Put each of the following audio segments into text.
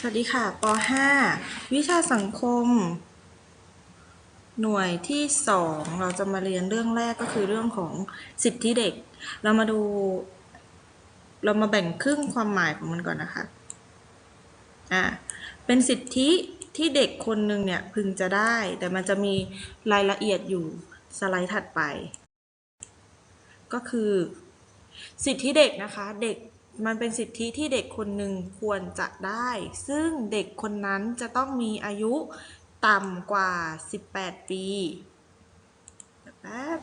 สวัสดีค่ะป .5 วิชาสังคม หน่วยที่ 2 เราจะมาเรียนเรื่องแรกก็คือเรื่องของสิทธิเด็ก เรามาดู เรามาแบ่งครึ่งความหมายของมันก่อนนะคะอะเป็นสิทธิที่เด็กคนหนึ่งเนี่ยพึงจะได้ แต่มันจะมีรายละเอียดอยู่สไลด์ถัดไป ก็คือ สิทธิเด็กนะคะเด็ก มันเป็นสิทธิที่เด็กคนหนึ่งควรจะได้ ซึ่งเด็กคนนั้นจะต้องมีอายุต่ำกว่า 18 ปีแป๊บ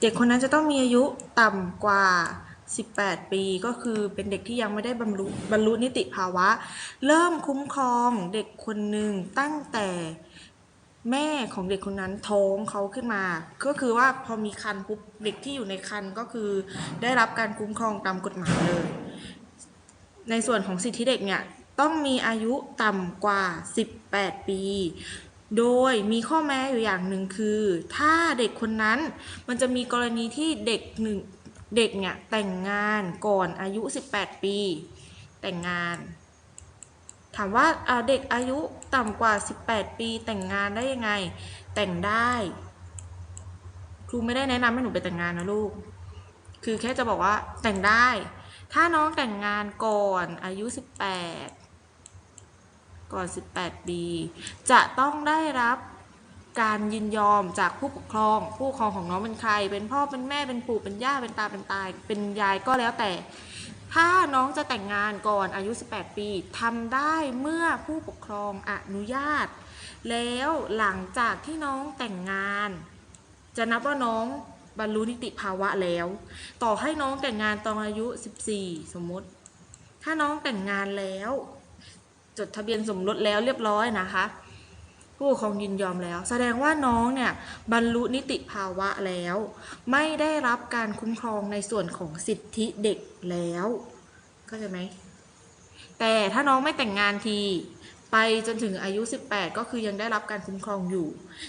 เด็กคนนั้นจะต้องมีอายุต่ำกว่า 18 ปีก็คือเป็นเด็กที่ยังไม่ได้บรรลุบรรลุนิติภาวะ เริ่มคุ้มครองเด็กคนหนึ่งตั้งแต่ แม่ของเด็กคนนั้นท้องเขาขึ้นมา ก็คือว่าพอมีคันปุ๊บเด็กที่อยู่ในคันก็คือได้รับการคุ้มครองตามกฎหมายเลย ในส่วนของสิทธิเด็กเนี่ยต้องมีอายุต่ำกว่า 18 ปี โดยมีข้อแม้อยู่อย่างหนึ่งคือ ถ้าเด็กคนนั้นมันจะมีกรณีที่เด็กหนึ่งเด็กเนี่ยแต่งงานก่อนอายุ 18 ปี แต่งงาน ถามว่าเด็กอายุต่ำกว่า 18 ปีแต่งงานได้ยังไง แต่งได้ ครูไม่ได้แนะนำให้หนูไปแต่งงานนะลูก คือแค่จะบอกว่าแต่งได้ ถ้าน้องแต่งงานก่อนอายุ 18 ก่อน 18 ปี จะต้องได้รับการยินยอมจากผู้ปกครอง ผู้ปกครองของน้องเป็นใคร เป็นพ่อเป็นแม่เป็นปู่เป็นย่าเป็นตาเป็นตายเป็นยายก็แล้วแต่ ถ้าน้องจะแต่งงานก่อนอายุ 18 ปีทำได้เมื่อผู้ปกครองอนุญาต แล้วหลังจากที่น้องแต่งงาน จะนับว่าน้องบรรลุนิติภาวะแล้ว ต่อให้น้องแต่งงานตอนอายุ 14 สมมติ ถ้าน้องแต่งงานแล้ว จดทะเบียนสมรสแล้วเรียบร้อยนะคะ ผู้ปกครองยินยอมแล้ว แสดงว่าน้องเนี่ยบรรลุนิติภาวะแล้ว ไม่ได้รับการคุ้มครองในส่วนของสิทธิเด็กแล้วเข้าใจไหมแต่ถ้าน้องไม่แต่งงานทีไปจนถึงอายุ 18 ก็คือยังได้รับการคุ้มครองอยู่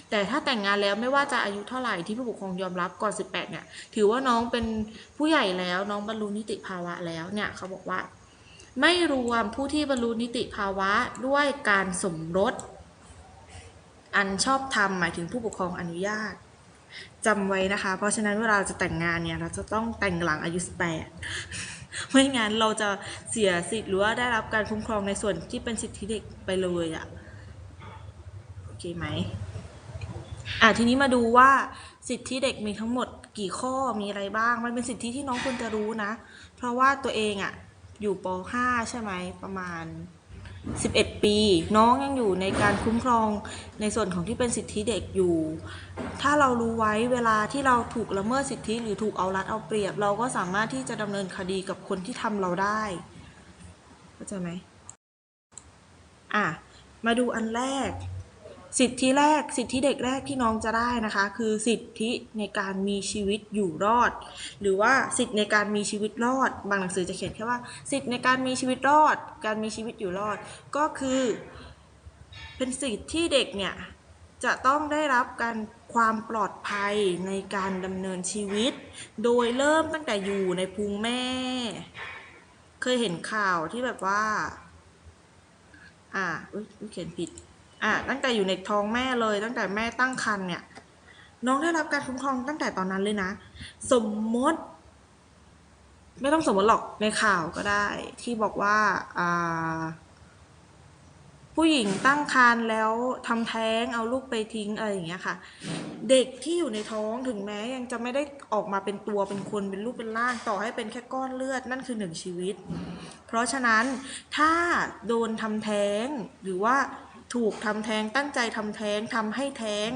แต่ถ้าแต่งงานแล้วไม่ว่าจะอายุเท่าไหร่ที่ผู้ปกครองยอมรับก่อน 18 เนี่ย ถือว่าน้องเป็นผู้ใหญ่แล้วน้องบรรลุนิติภาวะแล้วเนี่ยเขาบอกว่า ไม่รวมผู้ที่บรรลุนิติภาวะด้วยการสมรส อันชอบธรรมหมายถึงผู้ปกครองอนุญาตจำไว้นะคะ เพราะฉะนั้นเวลาจะแต่งงานเนี่ย เราจะต้องแต่งหลังอายุ 18 ไม่งั้นเราจะเสียสิทธิ์หรือว่าได้รับการคุ้มครองในส่วนที่เป็นสิทธิเด็กไปเลยอะโอเคไหมอะทีนี้มาดูว่าสิทธิเด็กมีทั้งหมดกี่ข้อมีอะไรบ้าง มันเป็นสิทธิที่น้องควรจะรู้นะ เพราะว่าตัวเองอะอยู่ป .5 ใช่ไหมประมาณ 11 ปี น้องยังอยู่ในการคุ้มครองในส่วนของที่เป็นสิทธิเด็กอยู่ ถ้าเรารู้ไว้เวลาที่เราถูกละเมิดสิทธิหรือถูกเอารัดเอาเปรียบ เราก็สามารถที่จะดำเนินคดีกับคนที่ทำเราได้เข้าใจไหมอะมาดูอันแรก สิทธิแรก สิทธิเด็กแรกที่น้องจะได้นะคะ คือสิทธิในการมีชีวิตอยู่รอด หรือว่าสิทธิในการมีชีวิตรอด บางหนังสือจะเขียนแค่ว่า สิทธิในการมีชีวิตรอด การมีชีวิตอยู่รอด ก็คือ เป็นสิทธิที่เด็กเนี่ยจะต้องได้รับการความปลอดภัยในการดำเนินชีวิต โดยเริ่มตั้งแต่อยู่ในพุงแม่ เคยเห็นข่าวที่แบบว่า อ่าอุ๊ยอุ๊ยเขียนผิด อ่าตั้งแต่อยู่ในท้องแม่เลย ตั้งแต่แม่ตั้งครรภ์เนี่ย น้องได้รับการคุ้มครองตั้งแต่ตอนนั้นเลยนะ สมมติ ไม่ต้องสมมติหรอกในข่าวก็ได้ ที่บอกว่าอ่าผู้หญิงตั้งครรภ์แล้วทำแท้งเอาลูกไปทิ้งอะไรอย่างเงี้ยค่ะ เด็กที่อยู่ในท้องถึงแม้ยังจะไม่ได้ออกมาเป็นตัวเป็นคนเป็นรูปเป็นร่างต่อให้เป็นแค่ก้อนเลือดนั่นคือหนึ่งชีวิต เพราะฉะนั้นถ้าโดนทำแท้งหรือว่า ถูกทำแท้งตั้งใจทำแท้งทำให้แท้ง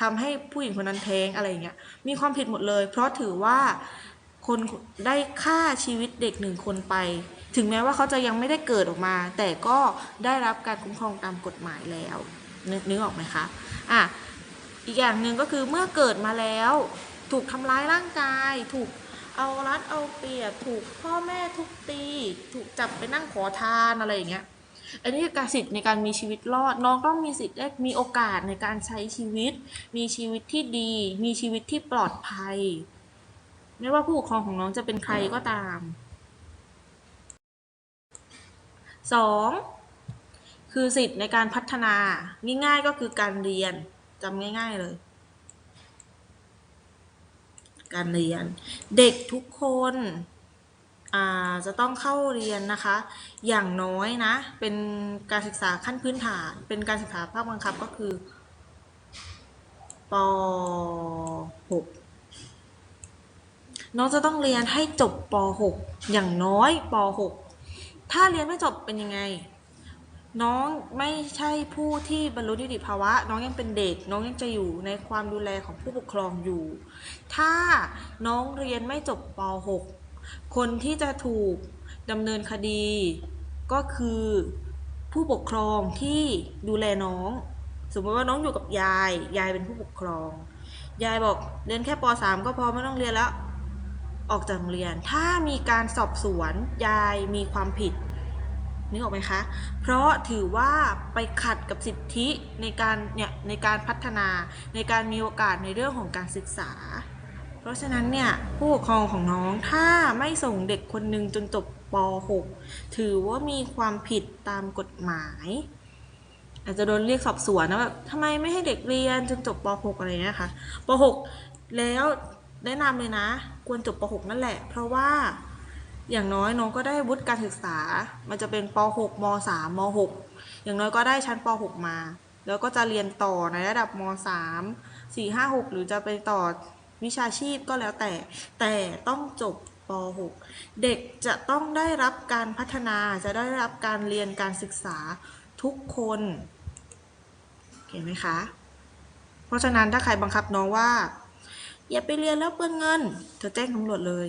ทำให้ผู้หญิงคนนั้นแท้งอะไรอย่างเงี้ยมีความผิดหมดเลย เพราะถือว่าคนได้ฆ่าชีวิตเด็กหนึ่งคนไป ถึงแม้ว่าเขาจะยังไม่ได้เกิดออกมา แต่ก็ได้รับการคุ้มครองตามกฎหมายแล้วนึกนึกออกไหมคะอะอีกอย่างหนึ่งก็คือเมื่อเกิดมาแล้ว ถูกทำร้ายร่างกาย ถูกเอารัดเอาเปรียบ ถูกพ่อแม่ทุบตี ถูกจับไปนั่งขอทานอะไรอย่างเงี้ย อันนี้คือการสิทธิ์ในการมีชีวิตรอด น้องต้องมีสิทธิ์ได้มีโอกาสในการใช้ชีวิต มีชีวิตที่ดี มีชีวิตที่ปลอดภัย ไม่ว่าผู้ปกครองของน้องจะเป็นใครก็ตามสองคือสิทธิ์ในการพัฒนา ง่ายๆก็คือการเรียนจำง่าย ๆเลย การเรียน เด็กทุกคน จะต้องเข้าเรียนนะคะ อย่างน้อยนะ เป็นการศึกษาขั้นพื้นฐาน เป็นการศึกษาภาคบังคับก็คือป .6 น้องจะต้องเรียนให้จบป .6 อย่างน้อยป .6 ถ้าเรียนไม่จบเป็นยังไง น้องไม่ใช่ผู้ที่บรรลุนิติภาวะ น้องยังเป็นเด็ก น้องยังจะอยู่ในความดูแลของผู้ปกครองอยู่ ถ้าน้องเรียนไม่จบป .6 คนที่จะถูกดำเนินคดี ก็คือผู้ปกครองที่ดูแลน้อง สมมติว่าน้องอยู่กับยาย ยายเป็นผู้ปกครอง ยายบอกเรียนแค่ป .3 ก็พอไม่ต้องเรียนแล้ว ออกจากโรงเรียน ถ้ามีการสอบสวนยายมีความผิดนึกออกไหมคะ เพราะถือว่าไปขัดกับสิทธิในการเนี่ยในการพัฒนาในการมีโอกาสในเรื่องของการศึกษา เพราะฉะนั้นเนี่ยผู้ปกครองของน้องถ้าไม่ส่งเด็กคนหนึ่งจนจบป .6 ถือว่ามีความผิดตามกฎหมาย อาจจะโดนเรียกสอบสวนนะแบบทำไมไม่ให้เด็กเรียนจนจบป .6 อะไรเงี้ยค่ะป .6 แล้วแนะนำเลยนะ ควรจบป .6 นั่นแหละ เพราะว่าอย่างน้อยน้องก็ได้วุฒิการศึกษา มันจะเป็นป .6 ม .3 ม .6 อย่างน้อยก็ได้ชั้นป .6 มา แล้วก็จะเรียนต่อในระดับม .3 4 5 6 หรือจะไปต่อ วิชาชีพก็แล้วแต่ แต่ต้องจบป .6 เด็กจะต้องได้รับการพัฒนาจะได้รับการเรียนการศึกษาทุกคนเห็นไหมคะ เพราะฉะนั้นถ้าใครบังคับน้องว่า อย่าไปเรียนแล้วเปลืองเงินเธอแจ้งตำรวจเลย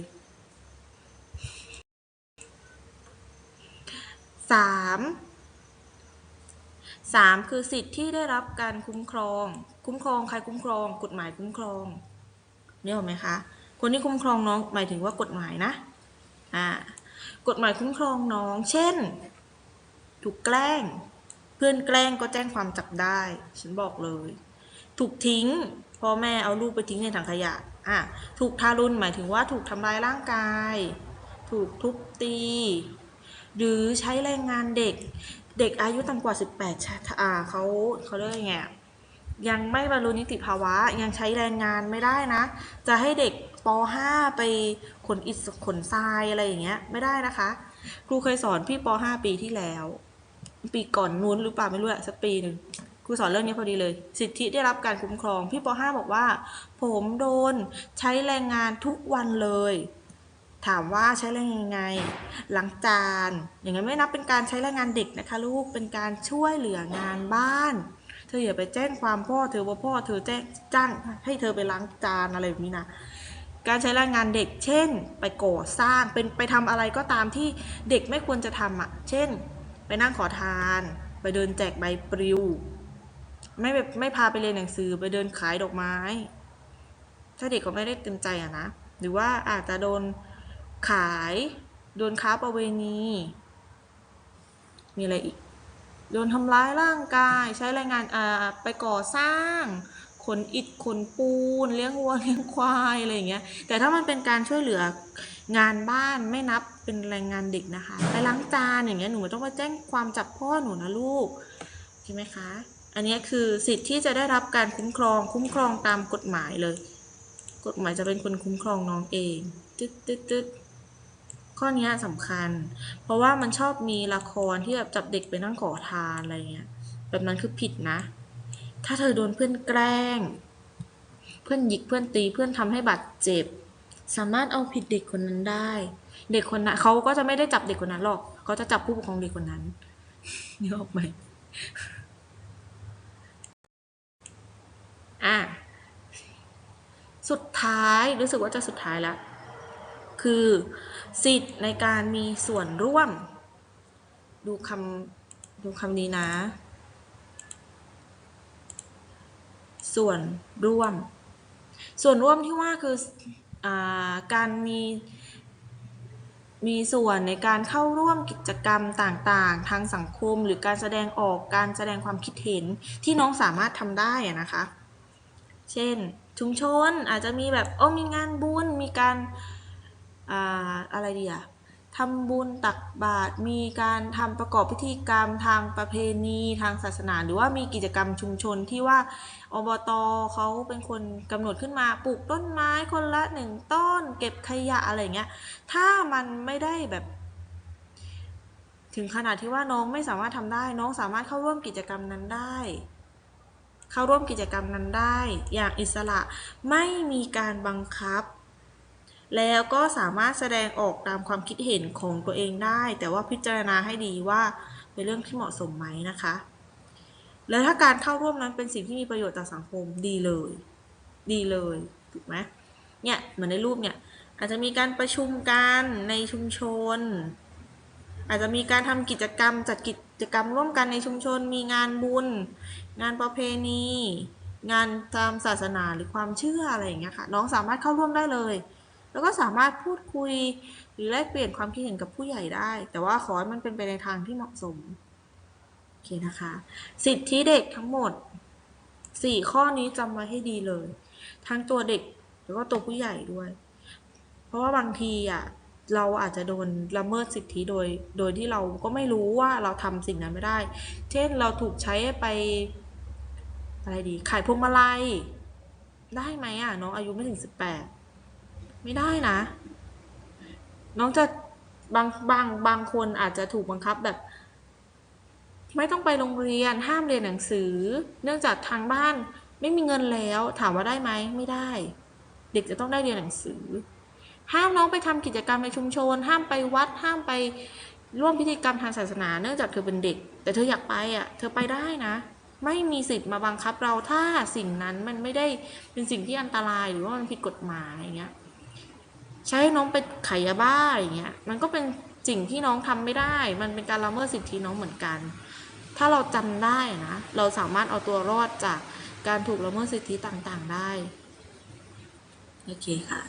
สามสามคือสิทธิ์ที่ได้รับการคุ้มครอง คุ้มครองใครคุ้มครอง กฎหมายคุ้มครอง เนี่ยหรอกไหมคะ คนที่คุ้มครองน้องหมายถึงว่ากฎหมายนะอ่ากฎหมายคุ้มครองน้อง เช่น ถูกแกล้ง เพื่อนแกล้งก็แจ้งความจับได้ ฉันบอกเลย ถูกทิ้งพ่อแม่เอาลูกไปทิ้งในถังขยะอะถูกทารุณหมายถึงว่าถูกทำร้ายร่างกาย ถูกทุบตี หรือใช้แรงงานเด็ก เด็กอายุต่ำกว่า 18ชะอ่าเขาเขาเรียกยังไง ยังไม่บรรลุนิติภาวะ ยังใช้แรงงานไม่ได้นะ จะให้เด็กป .5 ไปขนอิฐขนทรายอะไรอย่างเงี้ยไม่ได้นะคะ ครูเคยสอนพี่ป .5 ปีที่แล้ว ปีก่อนนู้นหรือเปล่าไม่รู้อะสักปีหนึ่งครูสอนเรื่องนี้พอดีเลย สิทธิได้รับการคุ้มครอง พี่ป .5 บอกว่า ผมโดนใช้แรงงานทุกวันเลย ถามว่าใช้แรงงานยังไงล้างจาน อย่างนั้นไม่นับเป็นการใช้แรงงานเด็กนะคะ ลูกเป็นการช่วยเหลืองานบ้าน ธออย่าไปแจ้งความพ่อเธอว่าพ่อเธอแจ้งจ้างให้เธอไปล้างจานอะไรแบบนี้นะการใช้แรงงานเด็ก เช่น ไปก่อสร้างเป็นไปทำอะไรก็ตามที่เด็กไม่ควรจะทำอะ เช่น ไปนั่งขอทาน ไปเดินแจกใบปลิว ไม่แบบไม่พาไปเรียนหนังสือไปเดินขายดอกไม้ ถ้าเด็กก็ไม่ได้เต็มใจอะนะ หรือว่าอาจจะโดนขาย โดนค้าประเวณี มีอะไรอีก โดนทำร้ายร่างกายใช้แรงงานอ่าไปก่อสร้างขนอิฐขนปูน เลี้ยงวัวเลี้ยงควายอะไรอย่างเงี้ยแต่ถ้ามันเป็นการช่วยเหลืองานบ้านไม่นับเป็นแรงงานเด็กนะคะ ไปล้างจานอย่างเงี้ยหนูไม่ต้องมาแจ้งความจับพ่อหนูนะลูกใช่ไหมคะ อันนี้คือสิทธิ์ที่จะได้รับการคุ้มครองคุ้มครองตามกฎหมายเลย กฎหมายจะเป็นคนคุ้มครองน้องเองตึ๊ดตึ๊ดตึ๊ด ข้อนี้สำคัญ เพราะว่ามันชอบมีละครที่แบบจับเด็กไปนั่งขอทานอะไรเงี้ย แบบนั้นคือผิดนะ ถ้าเธอโดนเพื่อนแกล้ง เพื่อนหยิกเพื่อนตีเพื่อนทำให้บาดเจ็บ สามารถเอาผิดเด็กคนนั้นได้ เด็กคนนั้นเขาก็จะไม่ได้จับเด็กคนนั้นหรอกเขาจะจับผู้ปกครองเด็กคนนั้นนึกออกไหมอะสุดท้ายรู้สึกว่าจะสุดท้ายแล้วคือ สิทธิ์ในการมีส่วนร่วม ดูคำดูคำนี้นะ ส่วนร่วม ส่วนร่วมที่ว่าคืออการมีมีส่วนในการเข้าร่วมกิจกรรมต่างๆ ทางสังคมหรือการแสดงออกการแสดงความคิดเห็นที่น้องสามารถทำได้นะคะ เช่นชุมชนอาจจะมีแบบโอ้มีงานบุญมีการ อ่าอะไรดีอะทำบุญตักบาตรมีการทำประกอบพิธีกรรมทางประเพณีทางศาสนา หรือว่ามีกิจกรรมชุมชนที่ว่าอบตเขาเป็นคนกำหนดขึ้นมาปลูกต้นไม้คนละหนึ่งต้น เก็บขยะอะไรเงี้ยถ้ามันไม่ได้แบบ ถึงขนาดที่ว่าน้องไม่สามารถทำได้ น้องสามารถเข้าร่วมกิจกรรมนั้นได้เข้าร่วมกิจกรรมนั้นได้ อย่างอิสระไม่มีการบังคับ แล้วก็สามารถแสดงออกตามความคิดเห็นของตัวเองได้ แต่ว่าพิจารณาให้ดีว่าเป็นเรื่องที่เหมาะสมไหมนะคะ แล้วถ้าการเข้าร่วมนั้นเป็นสิ่งที่มีประโยชน์ต่อสังคมดีเลย ดีเลยถูกไหมเนี่ยเหมือนในรูปเนี่ยอาจจะมีการประชุมกันในชุมชน อาจจะมีการทำกิจกรรมจัดกิจกรรมร่วมกันในชุมชน มีงานบุญ งานประเพณี งานตามศาสนาหรือความเชื่ออะไรอย่างเงี้ยค่ะน้องสามารถเข้าร่วมได้เลย แล้วก็สามารถพูดคุยหรือแลกเปลี่ยนความคิดเห็นกับผู้ใหญ่ได้ แต่ว่าขอให้มันเป็นไปในทางที่เหมาะสมโอเคนะคะ สิทธิเด็กทั้งหมดสี่ข้อนี้จำไว้ให้ดีเลย ทั้งตัวเด็กแล้วก็ตัวผู้ใหญ่ด้วย เพราะว่าบางทีอะเราอาจจะโดนละเมิดสิทธิโดย โดยที่เราก็ไม่รู้ว่าเราทำสิ่งนั้นไม่ได้ เช่นเราถูกใช้ไปอะไรดี ขายพวงมาลัย ได้ไหมอะน้องอายุไม่ถึงสิบแปด ไม่ได้นะ น้องจะบางบางบางคนอาจจะถูกบังคับแบบ ไม่ต้องไปโรงเรียนห้ามเรียนหนังสือ เนื่องจากทางบ้านไม่มีเงินแล้วถามว่าได้ไหมไม่ได้ เด็กจะต้องได้เรียนหนังสือ ห้ามน้องไปทำกิจกรรมในชุมชน ห้ามไปวัด ห้ามไปร่วมพิธีกรรมทางศาสนา เนื่องจากเธอเป็นเด็ก แต่เธออยากไปอะ เธอไปได้นะ ไม่มีสิทธิ์มาบังคับเราถ้าสิ่งนั้นมันไม่ได้เป็นสิ่งที่อันตรายหรือว่ามันผิดกฎหมายอย่างเงี้ย ใช้น้องไปขายยาบ้าอย่างเงี้ยมันก็เป็นสิ่งที่น้องทำไม่ได้ มันเป็นการละเมิดสิทธิน้องเหมือนกัน ถ้าเราจำได้นะเราสามารถเอาตัวรอดจากการถูกละเมิดสิทธิต่างๆได้โอเคค่ะ